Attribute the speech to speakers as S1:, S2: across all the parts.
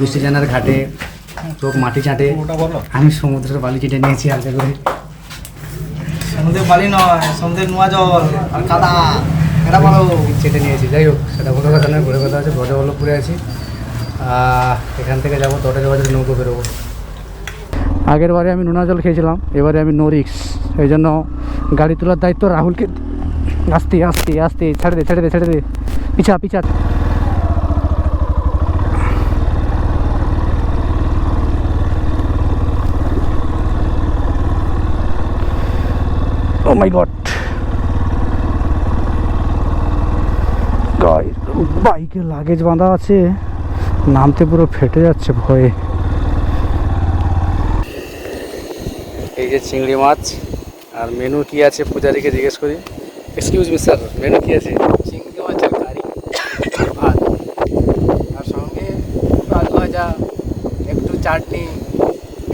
S1: বৃষ্টিজানার ঘাটে লোক মাটি চাটে। আমি সমুদ্রের বালি কেটে নিয়েছি হালকা করে।
S2: সমুদ্রের বালি নয় সমুদ্রের নোয়া জল আর কাদা। এটা বলো।
S1: চেটে নিয়েছি যাই হোক সেটা বড় কথা নয় ঘুরে কথা আছে ব্রজবল্লভপুরে আছি। এখান থেকে যাব দটার বাজারে নৌকো বেরোবো। আগের বারে আমি নোনা জল খেয়েছিলাম এবারে আমি নো রিক্স এই জন্য গাড়ি তোলার দায়িত্ব রাহুলকে। আস্তে আস্তে আসতে ছেড়ে দে ছেড়ে দে ছেড়ে দে। পিছা পিছা। মাই গড গাইস বাইকে লাগেজ বাঁধা আছে। নামতে পুরো ফেটে যাচ্ছে ভয়ে। এই যে চিংড়ি মাছ, আর মেনু কি আছে পূজারীকে জিজ্ঞেস করি। এক্সকিউজ মি স্যার মেনু কি আছে?
S3: চিংড়ি মাছের কারি আর সঙ্গে আলু ভাজা, একটু চাটনি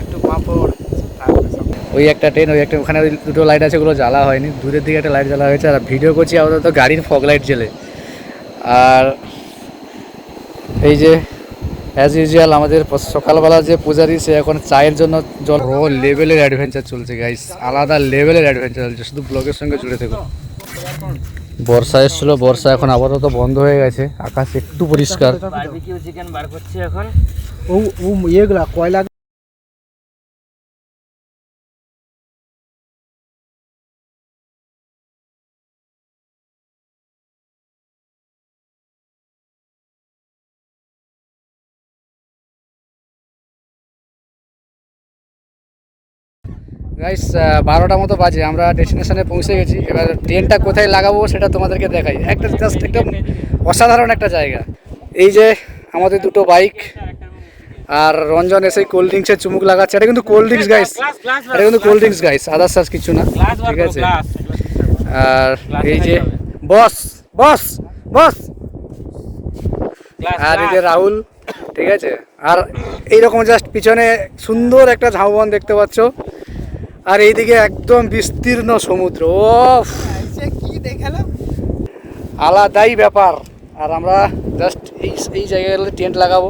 S3: একটু পাঁপড় তারপরে সব
S1: ওই একটা ট্রেন ওই একটা ওখানে ওই দুটো লাইট আছে ওগুলো জ্বালা হয়নি। দূরের দিকে একটা লাইট জ্বালা হয়েছে আর ভিডিও করছি আপাতত গাড়ির ফগ লাইট জেলে আর এই যে অ্যাজ ইউজুয়াল আমাদের সকালবেলা যে পূজারি সে এখন চায়ের জন্য জল ও লেভেলের অ্যাডভেঞ্চার চলছে গাইস আলাদা লেভেলের অ্যাডভেঞ্চার চলছে শুধু ব্লগের সঙ্গে জুড়ে থেকো। বর্ষা এসেছিল বর্ষা এখন আপাতত বন্ধ হয়ে গেছে আকাশ একটু পরিষ্কার।
S3: বারবিকিউ চিকেন বার করছি এখন।
S2: ও ও ইয়েগুলা কয়লা
S1: গাইস বারোটা মতো বাজে আমরা ডেস্টিনেশনে পৌঁছে গেছি। এবার ট্রেনটা কোথায় লাগাবো সেটা তোমাদেরকে দেখাই। একটা জাস্ট একদম অসাধারণ একটা জায়গা। এই যে আমাদের দুটো বাইক আর রঞ্জন এসে কোল্ড ড্রিঙ্কসের চুমুক লাগাচ্ছে। এটা কিন্তু কোল্ড ড্রিঙ্কস গাইস এটা কিন্তু কোল্ড ড্রিঙ্কস গাইস আদার্স আর কিছু না। ঠিক আছে? আর এই যে বস বস বস আর এই যে রাহুল ঠিক আছে? আর এইরকম জাস্ট পিছনে সুন্দর একটা ঝাউবন দেখতে পাচ্ছ। আর এইদিকে একদম বিস্তীর্ণ সমুদ্র ও
S2: কি দেখাল
S1: আলাদাই ব্যাপার। আর আমরা জাস্ট এই এই জায়গাগুলো টেন্ট লাগাবো।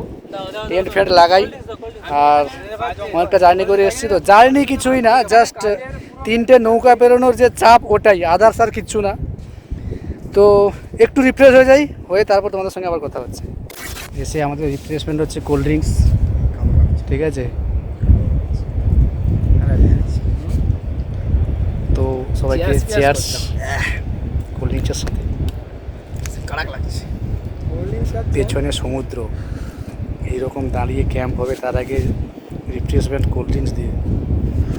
S1: টেন্ট ফেন্ট লাগাই। আর অনেকটা জার্নি করে এসেছি তো। জার্নি কিছুই না জাস্ট তিনটে নৌকা পেরোনোর যে চাপ ওটাই। আদার্স আর কিচ্ছু না। তো একটু রিফ্রেশ হয়ে যাই হয়ে তারপর তোমাদের সঙ্গে আবার কথা হচ্ছে। এসে আমাদের রিফ্রেশমেন্ট হচ্ছে কোল্ড ড্রিঙ্কস ঠিক আছে তো সবাইকে চেয়ার্স কোল্ড ড্রিঙ্কসের সাথে।
S2: কাড়াক লাগছে।
S1: পেছনে সমুদ্র। এইরকম দাঁড়িয়ে ক্যাম্প হবে তার আগে রিফ্রেশমেন্ট কোল্ড ড্রিঙ্কস দিয়ে।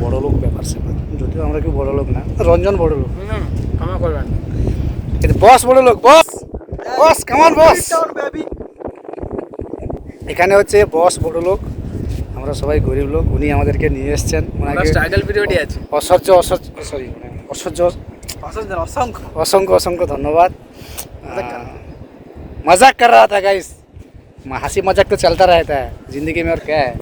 S1: বড় লোক ব্যাপার স্যাপার। যদিও আমরা কেউ বড় লোক না রঞ্জন বড় লোক
S3: ক্ষমা করবেন।
S1: বস বড় লোক বস বস কামান বস এখানে হচ্ছে বস বড় লোক আমরা সবাই গরিব লোক উনি আমাদেরকে নিয়ে এসছেন। ওনাকে অসহ্য অসহ্য সরি অসহ্য
S2: অসংখ্য অসংখ্য
S1: असंख्य असंख्य धन्यवाद मजाक कर रहा था गाइस हंसी मजाक तो चलता रहता है जिंदगी में और क्या है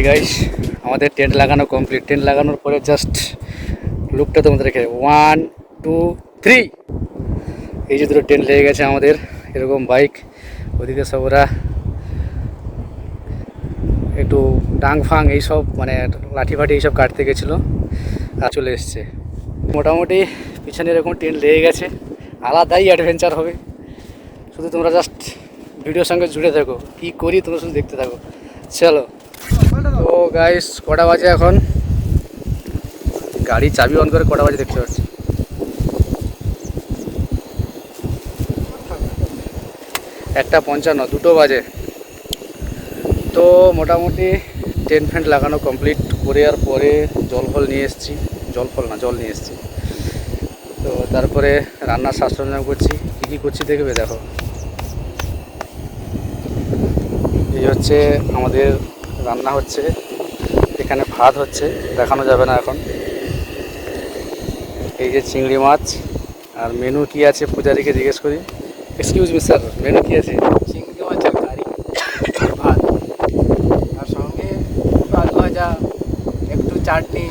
S1: ফাইনালি গাইস আমাদের টেন্ট লাগানো কমপ্লিট টেন্ট লাগানোর পরে জাস্ট লুকটা তোমাদের রেখে ওয়ান টু থ্রি এই যে দুটো টেন্ট লেগে গেছে আমাদের, এরকম বাইক ওদিকে সব ওরা একটু ডাং ফাং এইসব মানে লাঠি ফাঠি এইসব কাটতে গেছিল, আর চলে এসছে। মোটামুটি পিছনে এরকম টেন্ট লেগে গেছে। আলাদাই অ্যাডভেঞ্চার হবে। শুধু তোমরা জাস্ট ভিডিওর সঙ্গে জুড়ে থাকো। কী করি তোমরা শুধু দেখতে থাকো। চলো। তো গাইস কটা বাজে এখন? গাড়ি চাবি অন করে কটা বাজে দেখতে পাচ্ছি। একটা পঞ্চান্ন, দুটো বাজে। তো মোটামুটি টেন্ট ফ্যান্ট লাগানো কমপ্লিট করে আর পরে জল ফল নিয়ে এসেছি। জল ফল না, জল নিয়ে এসেছি। তো তারপরে রান্নার শ্বাস সরঞ্জাম করছি। কী কী করছি দেখবে দেখো। এই হচ্ছে আমাদের রান্না হচ্ছে। এখানে ভাত হচ্ছে দেখানো যাবে না এখন। এই যে চিংড়ি মাছ আর মেনু কি আছে পূজারীকে জিজ্ঞেস করি। এক্সকিউজ মি স্যার মেনু কি আছে?
S3: চিংড়ি মাছের কারি। আর ভাত। আর সঙ্গে আলু ভাজা একটু চাটনি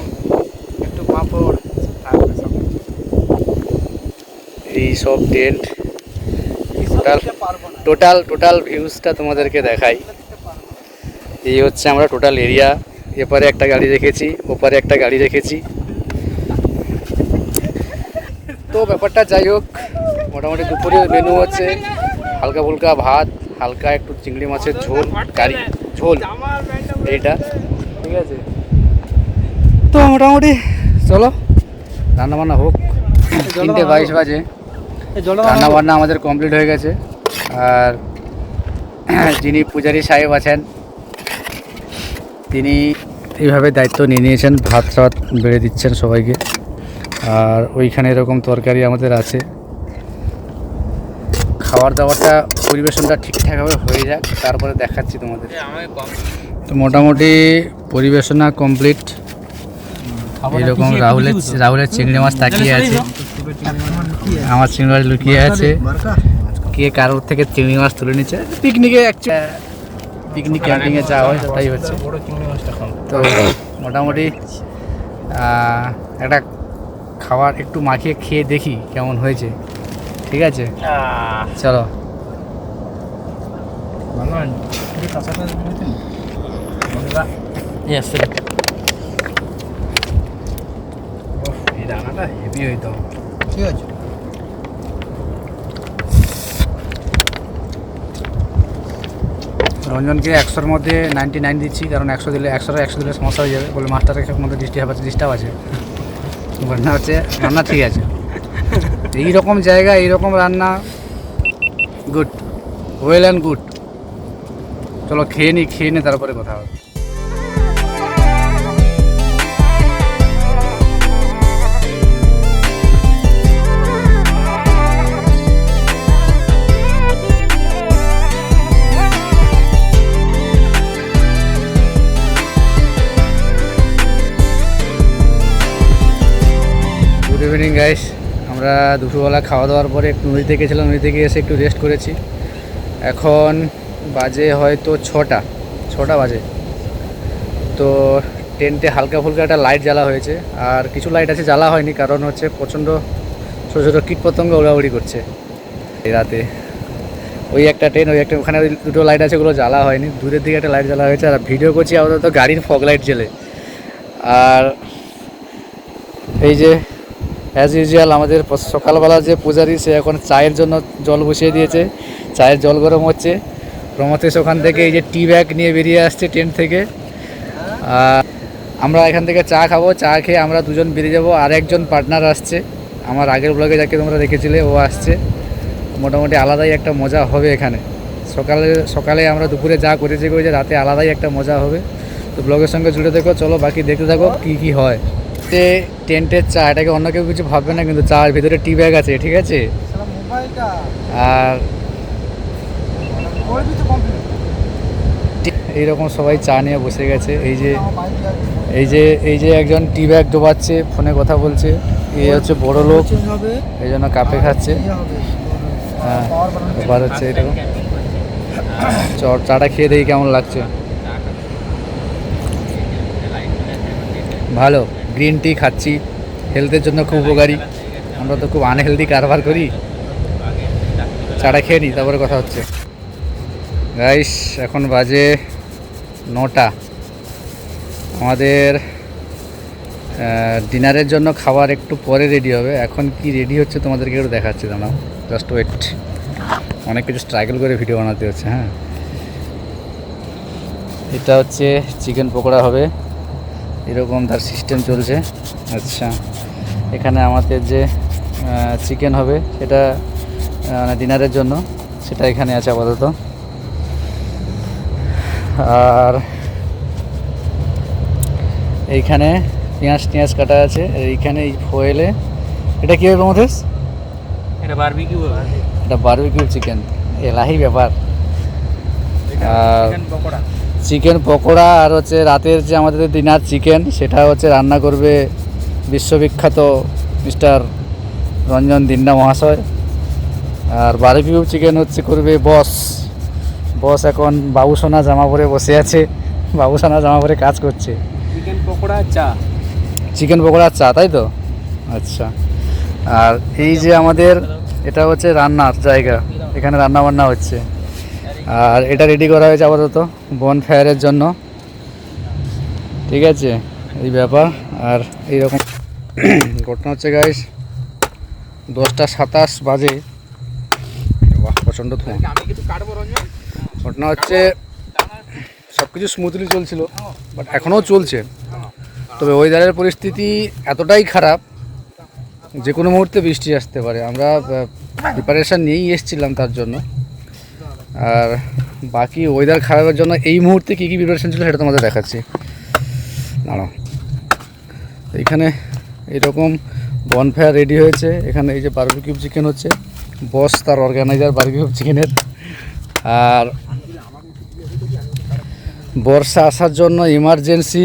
S3: একটু পাঁপড় তারপরে সব
S1: এই সব টেন্ট টোটাল টোটাল টোটাল ভিউজটা তোমাদেরকে দেখাই। এই হচ্ছে আমরা টোটাল এরিয়া এপারে একটা গাড়ি রেখেছি ওপারে একটা গাড়ি রেখেছি। তো ব্যাপারটা যাই হোক মোটামুটি দুপুরের মেনু হচ্ছে হালকা ফুলকা ভাত হালকা একটু চিংড়ি মাছের ঝোল কারি ঝোল এইটা ঠিক আছে? তো মোটামুটি চলো রান্না বান্না হোক। তিনটে বাইশ বাজে। রান্না বান্না আমাদের কমপ্লিট হয়ে গেছে। আর যিনি পূজারী সাহেব আছেন তিনি এইভাবে দায়িত্ব নিয়ে নিয়েছেন ভাত টাত বেড়ে দিচ্ছেন সবাইকে। আর ওইখানে এরকম তরকারি আমাদের আছে। খাবার দাবারটা পরিবেশনটা ঠিকঠাকভাবে হয়ে যাক তারপরে দেখাচ্ছি তোমাদের। তো মোটামুটি পরিবেশনা কমপ্লিট। এরকম রাহুলের রাহুলের চিংড়ি মাছ তাকিয়ে আছে। আমার চিংড়ি মাছ লুকিয়ে আছে। কে কারোর থেকে চিংড়ি মাছ তুলে নিচ্ছে? পিকনিকে পিকনিক ক্যাম্পিংয়ে যাওয়া হয় তাই হচ্ছে। তো মোটামুটি একটা খাবার একটু মাখিয়ে খেয়ে দেখি কেমন হয়েছে। ঠিক আছে? চলো। এই রান্নাটা হেভি হইতো।
S2: ঠিক আছে।
S1: রঞ্জনকে একশোর মধ্যে নাইনটি নাইন দিচ্ছি, কারণ একশো দিলে একশো একশো দিলে সমস্যা হয়ে যাবে। বলে মাস্টারের মধ্যে ডিস্টার্ব আছে ডিস্টার্ব আছে। রান্না হচ্ছে, রান্না ঠিক আছে। এই রকম জায়গা, এইরকম রান্না গুড ওয়েল অ্যান্ড গুড চলো খেয়ে নিই খেয়ে নিই তারপরে কথা হবে। ইভিনিং গাইস আমরা দুপুরবেলা খাওয়া দাওয়ার পরে একটু নদীতে গেছিলাম নদী থেকে এসে একটু রেস্ট করেছি। এখন বাজে হয়তো ছটা ছটা বাজে। তো টেন্টে হালকা ফুলকা একটা লাইট জ্বালা হয়েছে, আর কিছু লাইট আছে জ্বালা হয়নি, কারণ হচ্ছে প্রচণ্ড ছোটো ছোটো কীট পতঙ্গ উড়াউড়ি করছে। এই রাতে ওই একটা ট্রেন ওই একটা, ওখানে ওই দুটো লাইট আছে, ওগুলো জ্বালা হয়নি। দূরের দিকে একটা লাইট জ্বালা হয়েছে, আর ভিডিও করছি আপাতত গাড়ির ফগ লাইট জেলে আর এই যে অ্যাজ ইউজুয়াল আমাদের সকালবেলা যে পূজারি, সে এখন চায়ের জন্য জল বসিয়ে দিয়েছে। চায়ের জল গরম হচ্ছে। প্রমথেশ ওখান থেকে এই যে টি ব্যাগ নিয়ে বেরিয়ে আসছে টেন্ট থেকে। আমরা এখান থেকে চা খাব। চা খেয়ে আমরা দুজন বেরিয়ে যাব। আর একজন পার্টনার আসছে। আমার আগের ব্লগে যাকে তোমরা দেখেছিলে, ও আসছে। মোটামুটি আলাদাই একটা মজা হবে এখানে। সকালে সকালে আমরা দুপুরে যা করেছি করেছি, রাতে আলাদাই একটা মজা হবে। তো ব্লগের সঙ্গে জুড়ে দেখো চলো বাকি দেখতে থাকো কী কী হয়। তে টেন্টের চা এটাকে অন্য কেউ কিছু ভাববে না কিন্তু চার ভিতরে টি ব্যাগ আছে ঠিক আছে? আর এইরকম সবাই চা নিয়ে বসে গেছে এই যে এই যে এই যে একজন টি ব্যাগ ডোবাচ্ছে ফোনে কথা বলছে এই হচ্ছে বড় লোক এই জন্য কাপে খাচ্ছে।
S2: ইয়ে
S1: হ্যাঁ এবার হচ্ছে এরকম। চর চাটা খেয়ে দেখি কেমন লাগছে। ভালো। গ্রিন টি খাচ্ছি। হেলথের জন্য খুব উপকারী। আমরা তো খুব আনহেলদি কারবার করি। চাটা খেয়ে নিই তারপরে কথা হচ্ছে। গাইস এখন বাজে নটা। আমাদের ডিনারের জন্য খাবার একটু পরে রেডি হবে। এখন কি রেডি হচ্ছে তোমাদেরকে একটু দেখাচ্ছি, দাঁড়াও। জাস্ট ওয়েট অনেক কিছু স্ট্রাগল করে ভিডিও বানাতে হচ্ছে হ্যাঁ। এটা হচ্ছে চিকেন পকোড়া হবে। এরকম তার সিস্টেম চলছে। আচ্ছা এখানে আমাদের যে চিকেন হবে সেটা মানে ডিনারের জন্য সেটা এখানে আছে আপাতত। আর এইখানে পেঁয়াজ টিয়াজ কাটা আছে এইখানে এই ফয়েলে এটা কী হবে প্রমথেশ
S3: এটা বারবিকিউ
S1: এটা বারবিকিউ চিকেন এলাহি ব্যাপার। আর
S3: চিকেন পকোড়া
S1: আর হচ্ছে রাতের যে আমাদের ডিনার চিকেন সেটা হচ্ছে রান্না করবে বিশ্ববিখ্যাত মিস্টার রঞ্জন দিন্না মহাশয়। আর বারবিকিউ চিকেন হচ্ছে করবে বস বস এখন বাবুসোনা জামা পরে বসে আছে বাবুসোনা জামা পরে কাজ করছে।
S3: চিকেন পকোড়া চা।
S1: চিকেন পকোড়া চা তাই তো? আচ্ছা। আর এই যে আমাদের এটা হচ্ছে রান্নার জায়গা এখানে রান্না বান্না হচ্ছে। আর এটা রেডি করা হয়েছে আপাতত বন ফায়ারের জন্য। ঠিক আছে? এই ব্যাপার। আর এইরকম ঘটনা হচ্ছে গাইস দশটা সাতাশ বাজে। বাহ, প্রচণ্ড ঘটনা হচ্ছে সব কিছু স্মুথলি চলছিল বাট এখনও চলছে। তবে ওয়েদারের পরিস্থিতি এতটাই খারাপ, যে কোনো মুহূর্তে বৃষ্টি আসতে পারে। আমরা প্রিপারেশান নিয়েই এসেছিলাম তার জন্য। আর বাকি ওয়েদার খারাপের জন্য এই মুহূর্তে কী কী প্রিপারেশন ছিল সেটা তোমাদের দেখাচ্ছি। দাঁড়াও। এইখানে এইরকম বনফেয়ার রেডি হয়েছে। এখানে এই যে বারবিকিউ চিকেন হচ্ছে। বস তার অর্গানাইজার বারবিকিউ চিকেনের আর বর্ষা আসার জন্য ইমার্জেন্সি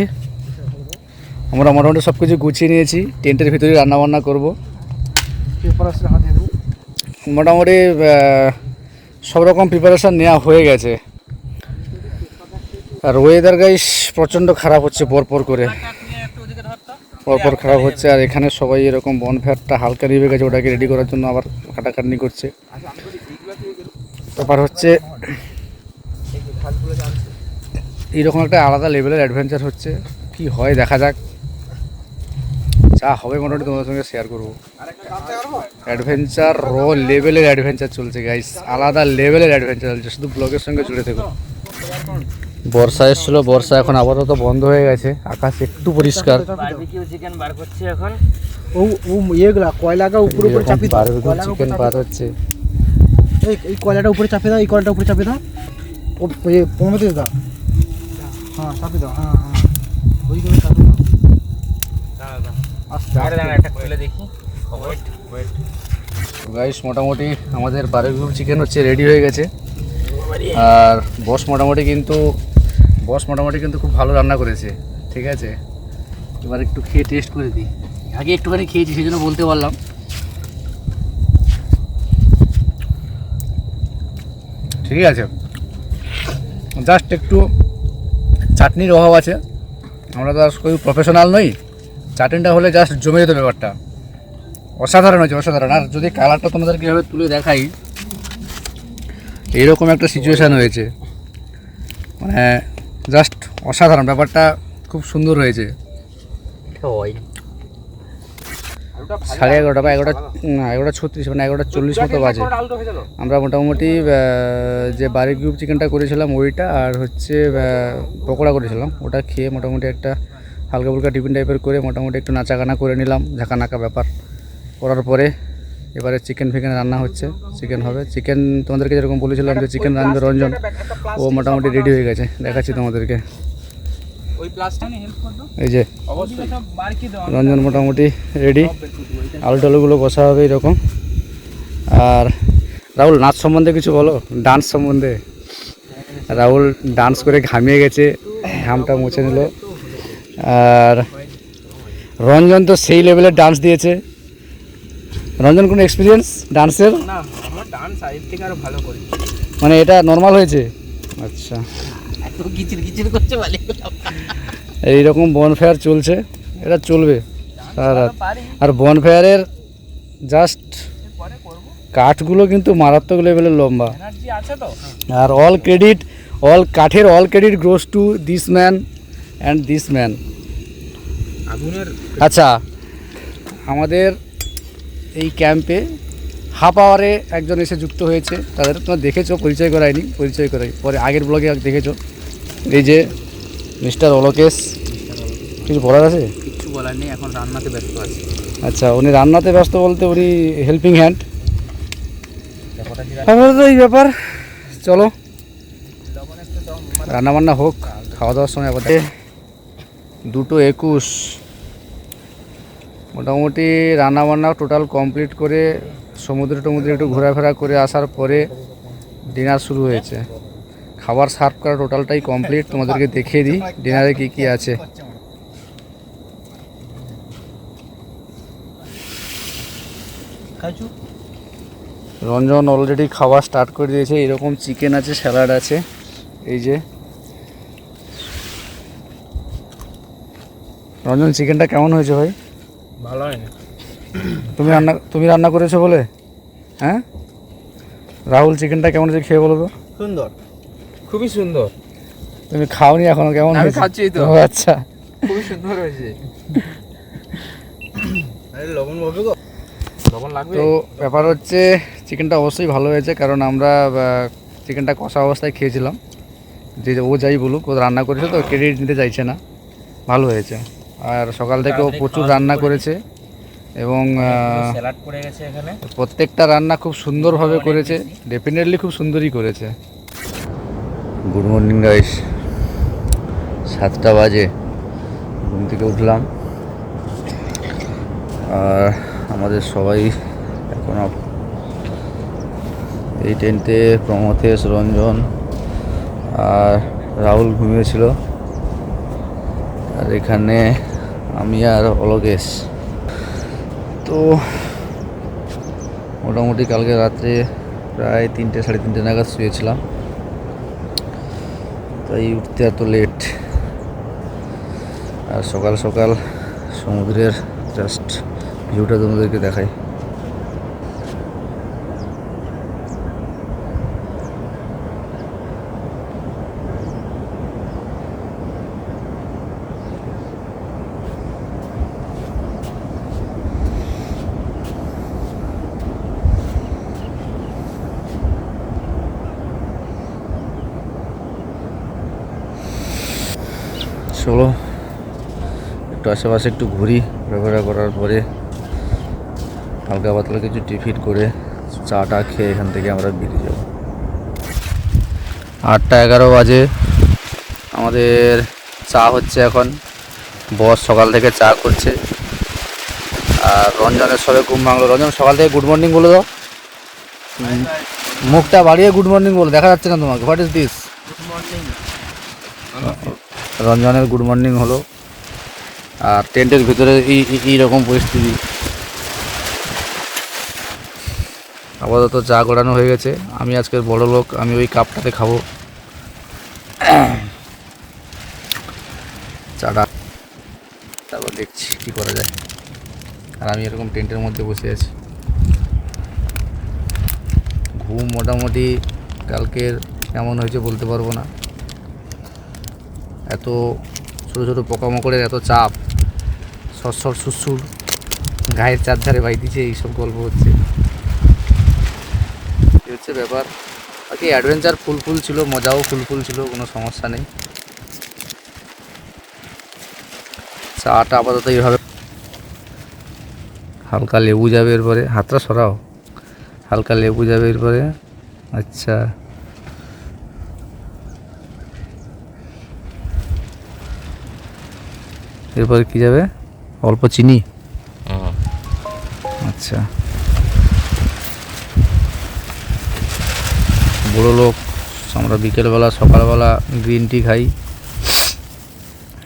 S1: আমরা মোটামুটি সব কিছু গুছিয়ে নিয়েছি। টেন্টের ভিতরে রান্নাবান্না করব। মোটামুটি সব রকম প্রিপারেশান নেওয়া হয়ে গেছে। আর ওয়েদার গাইস প্রচণ্ড খারাপ হচ্ছে পরপর করে। পরপর খারাপ হচ্ছে আর এখানে সবাই এরকম বনফেয়ারটা হালকা নিভে গেছে, ওটাকে রেডি করার জন্য আবার কাটাকাটনি করছে। ব্যাপার হচ্ছে, এইরকম একটা আলাদা লেভেলের অ্যাডভেঞ্চার হচ্ছে। কি হয় দেখা যাক। যা হবে মোটামুটি তোমাদের সঙ্গে শেয়ার করব। অ্যাডভেঞ্চার র লেভেলের অ্যাডভেঞ্চার চলছে গাইস আলাদা লেভেলের অ্যাডভেঞ্চার চলছে শুধু ব্লগের সঙ্গে জুড়ে থেকো। বর্ষা এসেছিল বর্ষা এখন আপাতত বন্ধ হয়ে গেছে আকাশ একটু পরিষ্কার।
S4: চিকেন বার করছি এখন।
S3: ও ও ইয়েগুলা কয়লাটা উপরে উপরে চাপিয়ে দাও
S1: চিকেন বার হচ্ছে।
S3: এই এই কয়লাটা উপরে চাপিয়ে দাও এই কয়লাটা উপরে চাপিয়ে দাও। ও পনেরো দাও। হ্যাঁ চাপিয়ে দাও হ্যাঁ হ্যাঁ। ওইগুলো চাপিয়ে দাও আস্তে
S4: আরে দাঁড়া
S3: আস্তে
S4: একটা খুলে দেখি ওয়েট ওয়েট
S1: গাইস মোটামুটি আমাদের বারবিকিউ চিকেন হচ্ছে রেডি হয়ে গেছে। আর বস মোটামুটি কিন্তু বস মোটামুটি কিন্তু খুব ভালো রান্না করেছে। ঠিক আছে? এবার একটু খেয়ে টেস্ট করে দিই। আগে একটুখানি খেয়েছি সেই জন্য বলতে পারলাম। ঠিক আছে? জাস্ট একটু চাটনির অভাব আছে। আমরা তো আর কেউ প্রফেশনাল নই। চাটনিটা হলে জাস্ট জমে যেত ব্যাপারটা। অসাধারণ হয়েছে, অসাধারণ। আর যদি কালারটা তোমাদের কীভাবে তুলে দেখাই এইরকম একটা সিচুয়েশান হয়েছে। মানে জাস্ট অসাধারণ। ব্যাপারটা খুব সুন্দর হয়েছে। সাড়ে এগারোটা বা এগারোটা এগারোটা ছত্রিশ মানে এগারোটা চল্লিশ মতো বাজে। আমরা মোটামুটি যে বাড়ি কিউব চিকেনটা করেছিলাম ওইটা আর হচ্ছে পকোড়া করেছিলাম। ওটা খেয়ে মোটামুটি একটা হালকা ফুলকা টিফিন টাইপের করে মোটামুটি একটু নাচাগানা করে নিলাম ঝাঁকানাকা ব্যাপার। করার পরে এবারে চিকেন ফিকেন রান্না হচ্ছে চিকেন হবে। চিকেন তোমাদেরকে যেরকম বলেছিলাম যে চিকেন রাঁধবে রঞ্জন ও মোটামুটি রেডি হয়ে গেছে। দেখাচ্ছি তোমাদেরকে। এই যে রঞ্জন মোটামুটি রেডি আলু টালুগুলো বসা হবে এরকম। আর রাহুল নাচ সম্বন্ধে কিছু বলো? ডান্স সম্বন্ধে? রাহুল ডান্স করে ঘামিয়ে গেছে ঘামটা মুছে নিল। আর রঞ্জন তো সেই লেভেলের ডান্স দিয়েছে। রঞ্জন কোনো এক্সপিরিয়েন্স ডান্সের
S3: না আমার ডান্স আগের থেকে আরও ভালো করি
S1: মানে এটা নর্মাল হয়েছে? আচ্ছা।
S4: এত কিচির কিচির করছে
S1: এইরকম বনফেয়ার চলছে এটা চলবে। সারা
S3: পারি।
S1: আর বনফেয়ারের জাস্ট কাঠগুলো কিন্তু মারাত্মক লেভেলের লম্বা। আর অল ক্রেডিট অল কাঠের all credit goes to this man and this
S3: man
S1: আচ্ছা আমাদের এই ক্যাম্পে হাফ আওয়ারে একজন এসে যুক্ত হয়েছে। তাদের তোমরা দেখেছ পরিচয় করায়নি পরিচয় করাই পরে আগের ব্লগে দেখেছ। এই যে মিস্টার অলোকেশ কিছু বলার আছে?
S4: কিছু বলার নেই এখন রান্নাতে ব্যস্ত আছি।
S1: আচ্ছা উনি রান্নাতে ব্যস্ত বলতে উনি হেল্পিং হ্যান্ড আপাতত এই ব্যাপার। চলো রান্না বান্না হোক খাওয়া দাওয়ার সময় আবার দুটো একুশ। মোটামুটি রান্নাবান্না টোটাল কমপ্লিট করে সমুদ্রে টমুদ্রে একটু ঘোরাফেরা করে আসার পরে ডিনার শুরু হয়েছে। খাবার সার্ভ করা টোটালটাই কমপ্লিট তোমাদেরকে দেখিয়ে দিই ডিনারে কী কী আছে। রঞ্জন অলরেডি খাওয়া স্টার্ট করে দিয়েছে এরকম চিকেন আছে স্যালাড আছে। এই যে রঞ্জন চিকেনটা কেমন হয়েছে ভাই?
S3: ভালো হয়নি।
S1: তুমি রান্না তুমি রান্না করেছ বলে? হ্যাঁ? রাহুল চিকেনটা কেমন হয়েছে খেয়ে বলো তো।
S2: সুন্দর।
S3: খুবই সুন্দর।
S1: তুমি খাওনি এখনও কেমন
S3: আমি খাচ্ছি তো।
S1: আচ্ছা।
S3: খুবই সুন্দর হয়েছে।
S2: আরে লবণ হবে গো।
S3: লবণ লাগবে?
S1: তো ব্যাপার হচ্ছে চিকেনটা অবশ্যই ভালো হয়েছে কারণ আমরা চিকেনটা কষা অবস্থায় খেয়েছিলাম। যে ও যাই বলুক ও রান্না করেছে তো ক্রেডিট নিতে চাইছে না। ভালো হয়েছে। আর সকাল থেকে ও প্রচুর রান্না করেছে এবং প্রত্যেকটা রান্না খুব সুন্দরভাবে করেছে। ডেফিনেটলি খুব সুন্দরই করেছে। গুড মর্নিং গাইস সাতটা বাজে। ঘুম থেকে উঠলাম। আর আমাদের সবাই এখন এই টেন্টে প্রমথেশ রঞ্জন আর রাহুল ঘুমিয়েছিল। আর এখানে আমি আর অলকেশ। তো মোটামুটি কালকে রাত্রে প্রায় তিনটে, সাড়ে তিনটে নাগাদ শুয়েছিলাম। তাই উঠতে এত লেট আর সকাল সকাল সমুদ্রের জাস্ট ভিউটা তোমাদেরকে দেখাই। চলো একটু আশেপাশে একটু ঘুরি ঘোরাফেরা করার পরে হালকা পাতলা কিছু টিফিন করে চাটা খেয়ে এখান থেকে আমরা বেরিয়ে যাব। আটটা এগারো বাজে। আমাদের চা হচ্ছে এখন। বস সকাল থেকে চা করছে। আর রঞ্জনের সবে ঘুম ভাঙলো। রঞ্জন সকাল থেকে গুড মর্নিং বলে দাও। মুখটা বাড়িয়ে গুড মর্নিং বলে। দেখা যাচ্ছে না তোমাকে। হোয়াট ইজ দিস রঞ্জনের গুড মর্নিং হলো। আর টেন্টের ভিতরে এই, এই- এই রকম পরিস্থিতি। আপাতত চা গড়ানো হয়ে গেছে। আমি আজকের বড় লোক, আমি ওই কাপটাতে খাব। চাটা। তারপর দেখছি কী করা যায়। আর আমি এরকম টেন্টের মধ্যে বসে আছি। ঘুম মোটামুটি কালকের কেমন হয়েছে বলতে পারব না। এত ছোটো ছোটো পোকামাকড়ের এত চাপ, সরসর সুসুর গায়ের চারধারে বাইতেছে এইসব গল্প হচ্ছে। এই হচ্ছে ব্যাপার। বাকি অ্যাডভেঞ্চার ফুল ফুল ছিল, মজাও ফুল ফুল ছিল, কোনো সমস্যা নেই। চাটা আপাতত এইভাবে। হালকা লেবু যাবে এরপরে। হাতটা সরাও। হালকা লেবু যাবে এরপরে। আচ্ছা। এরপরে কি যাবে? অল্প চিনি? আচ্ছা। বড়ো লোক আমরা বিকেলবেলা সকালবেলা গ্রিন টি খাই।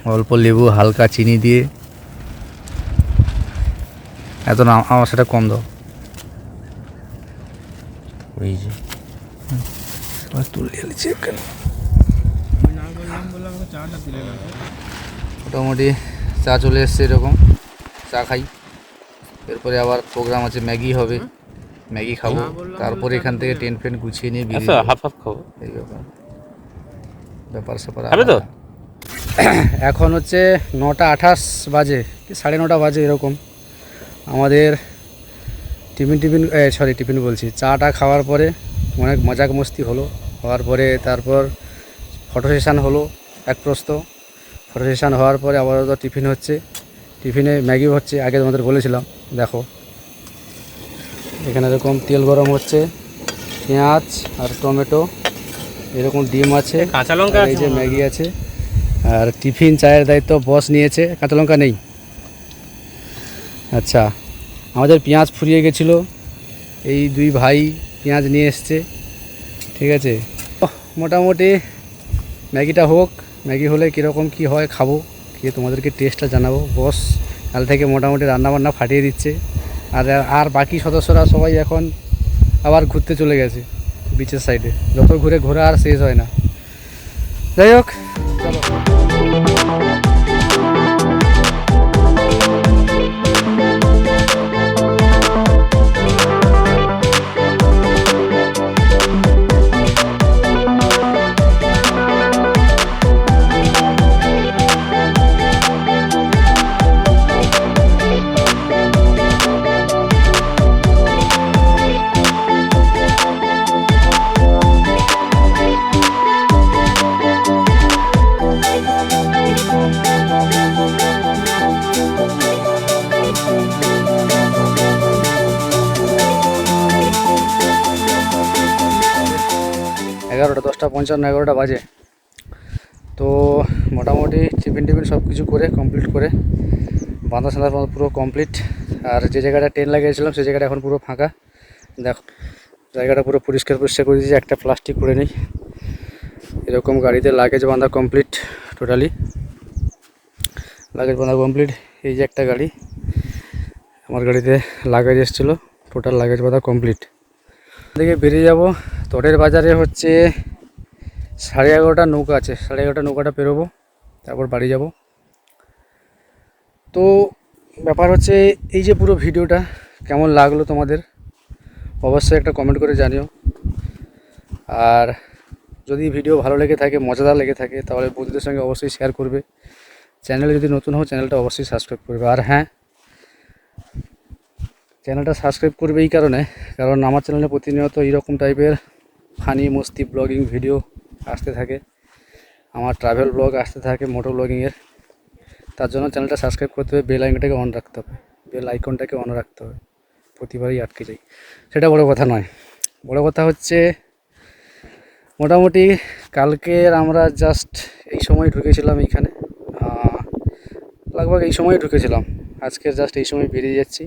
S1: অল্প লেবু হালকা চিনি দিয়ে। এত না আমার সেটা কম দাও। ওই যে। তুলে মোটামুটি চা চলে এসছে এরকম চা খাই। এরপরে আবার প্রোগ্রাম আছে ম্যাগি হবে। ম্যাগি খাব। তারপরে এখান থেকে টেন্ট ফেন গুছিয়ে নিয়ে বেরিয়ে
S4: হাফ হাফ খাব।
S1: এই ব্যাপার। ব্যাপার স্যাপার
S4: খাবে তো?
S1: এখন হচ্ছে নটা আঠাশ বাজে কি সাড়ে নটা বাজে এরকম। আমাদের টিফিন টিফিন সরি টিফিন বলছি। চাটা খাওয়ার পরে অনেক মজাক মস্তি হলো। হওয়ার পরে তারপর ফটো সেশান হলো এক প্রস্ত ফটো সেশান হওয়ার পরে আপাতত টিফিন হচ্ছে। টিফিনে ম্যাগি হচ্ছে আগে তোমাদের বলেছিলাম দেখো। এখানে এরকম তেল গরম হচ্ছে পেঁয়াজ আর টমেটো এরকম ডিম আছে
S4: কাঁচা লঙ্কা
S1: এই যে ম্যাগি আছে। আর টিফিন চায়ের দায়িত্ব বস নিয়েছে কাঁচা লঙ্কা নেই। আচ্ছা আমাদের পেঁয়াজ ফুরিয়ে গেছিল। এই দুই ভাই পেঁয়াজ নিয়ে এসছে ঠিক আছে। মোটামুটি ম্যাগিটা হোক। ম্যাগি হলে কীরকম কি হয় খাব খেয়ে তোমাদেরকে টেস্টটা জানাব। বস কাল থেকে মোটামুটি রান্নাবান্না ফাটিয়ে দিচ্ছে। আর আর বাকি সদস্যরা সবাই এখন আবার ঘুরতে চলে গেছে বিচের সাইডে যত ঘুরে ঘোরা আর শেষ হয় না। যাই হোক পঞ্চান্ন, এগারোটা বাজে। তো মোটামুটি টিফিন টিফিন সব কিছু করে কমপ্লিট করে বাঁধা সাঁধা পুরো কমপ্লিট আর যে জায়গাটা ট্রেন লাগিয়েছিলাম, সেই জায়গাটা এখন পুরো ফাঁকা। দেখো, জায়গাটা পুরো পরিষ্কার পরিষ্কার করে দিয়েছি, একটা প্লাস্টিক করে নিই। এরকম গাড়িতে লাগেজ বাঁধা কমপ্লিট টোটালি লাগেজ বাঁধা কমপ্লিট এই যে একটা গাড়ি। আমার গাড়িতে লাগেজ এসেছিল টোটাল লাগেজ বাঁধা কমপ্লিট দিকে বেরিয়ে যাব, তোটের বাজারে হচ্ছে সাড়ে এগারোটা নৌকা আছে, সাড়ে এগারোটা নৌকাটা পেরোবো, তারপর বাড়ি যাব। তো ব্যাপার হচ্ছে এই যে পুরো ভিডিওটা, কেমন লাগল তোমাদের? অবশ্যই একটা কমেন্ট করে জানিও। আর যদি ভিডিও ভালো লেগে থাকে, মজাদার লেগে থাকে, তাহলে বন্ধুদের সঙ্গে অবশ্যই শেয়ার করবে। চ্যানেলে যদি নতুন হও চ্যানেলটা অবশ্যই সাবস্ক্রাইব করবে। আর হ্যাঁ চ্যানেলটা সাবস্ক্রাইব করবে এই কারণে, কারণ আমার চ্যানেলে প্রতিনিয়ত এইরকম টাইপের ফানি মস্তি ব্লগিং ভিডিও আসতে থাকে। আমার ট্রাভেল ব্লগ আসতে থাকে মোটো ব্লগিংয়ের তার জন্য চ্যানেলটা সাবস্ক্রাইব করতে হবে বেল আইকনটাকে অন রাখতে হবে। বেল আইকনটাকে অন রাখতে হবে। প্রতিবারই আটকে যাই। সেটা বড় কথা নয়। বড় কথা হচ্ছে, মোটামুটি কালকের আমরা জাস্ট এই সময় ঢুকেছিলাম এইখানে। লগভগ এই সময় ঢুকেছিলাম। আজকের জাস্ট এই সময় বেরিয়ে যাচ্ছি।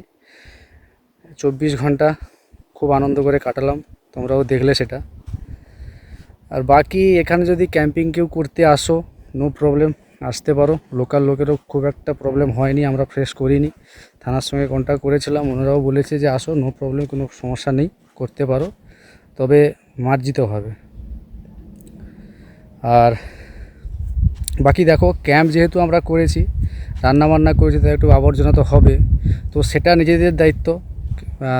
S1: চব্বিশ ঘণ্টা খুব আনন্দ করে কাটালাম। তোমরাও দেখলে সেটা। আর বাকি এখানে যদি ক্যাম্পিং কেউ করতে আসো নো প্রবলেম আসতে পারো। লোকাল লোকেরও খুব একটা প্রবলেম হয়নি, আমরা ফ্রেশ করিনি। থানার সঙ্গে কন্ট্যাক্ট করেছিলাম, ওনারাও বলেছে যে আসো নো প্রবলেম কোনো সমস্যা নেই, করতে পারো। তবে মার্জিত হবে। আর বাকি দেখো ক্যাম্প যেহেতু আমরা করেছি রান্না বান্না করেছি, তাই একটু আবর্জনা তো হবে। তো সেটা নিজেদের দায়িত্ব।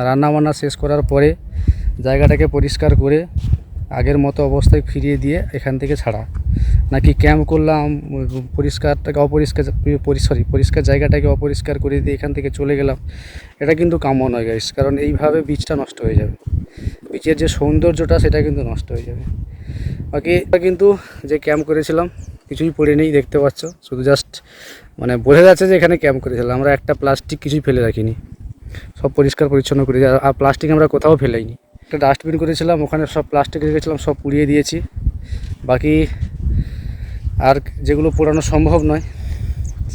S1: রান্না বান্না শেষ করার পরে জায়গাটাকে পরিষ্কার করে আগের মতো অবস্থায় ফিরিয়ে দিয়ে এখান থেকে ছাড়া। নাকি ক্যাম্প করলাম, পরিষ্কারটাকে অপরিষ্কার সরি পরিষ্কার জায়গাটাকে অপরিষ্কার করে দিয়ে এখান থেকে চলে গেলাম, এটা কিন্তু কাম্য নয় গাইস কারণ এইভাবে বীজটা নষ্ট হয়ে যাবে। বীজের যে সৌন্দর্যটা, সেটা কিন্তু নষ্ট হয়ে যাবে। বাকি কিন্তু যে ক্যাম্প করেছিলাম, কিছুই পড়ে নেই, দেখতে পাচ্ছ। শুধু জাস্ট মানে বোঝা যাচ্ছে যে এখানে ক্যাম্প করেছিলাম। আমরা একটা প্লাস্টিক কিছুই ফেলে রাখিনি। সব পরিষ্কার পরিচ্ছন্ন করে, আর প্লাস্টিক আমরা কোথাও ফেলাইনি। একটা ডাস্টবিন করেছিলাম, ওখানে সব প্লাস্টিক রেখেছিলাম সব পুড়িয়ে দিয়েছি। বাকি আর যেগুলো পোড়ানো সম্ভব নয়,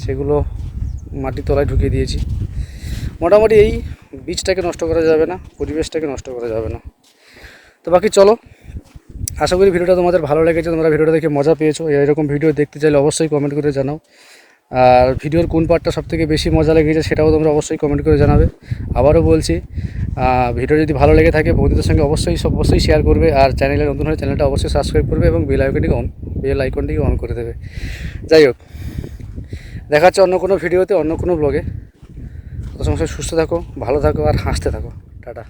S1: সেগুলো মাটির তলায় ঢুকিয়ে দিয়েছি। মোটামুটি এই বীজটাকে নষ্ট করা যাবে না, পরিবেশটাকে নষ্ট করা যাবে না। তো বাকি চলো, আশা করি ভিডিওটা তোমাদের ভালো লেগেছে, তোমরা ভিডিওটা দেখে মজা পেয়েছ। এরকম ভিডিও দেখতে চাইলে অবশ্যই কমেন্ট করে জানাও। আর ভিডিওর কোন পার্টটা সবথেকে বেশি মজা লেগেছে সেটাও তোমরা অবশ্যই কমেন্ট করে জানাবে। আবারও বলছি ভিডিও যদি ভালো লেগে থাকে, বন্ধুদের সঙ্গে অবশ্যই অবশ্যই শেয়ার করবে আর চ্যানেলে নতুন হলে চ্যানেলটা অবশ্যই সাবস্ক্রাইব করবে এবং বেল আইকনটিকে অন বেল আইকনটিকে অন করে দেবে। যাই হোক দেখা হচ্ছে অন্য কোনো ভিডিওতে অন্য কোনো ব্লগে তত সময় সুস্থ থাকো, ভালো থাকো আর হাসতে থাকো। টাটা।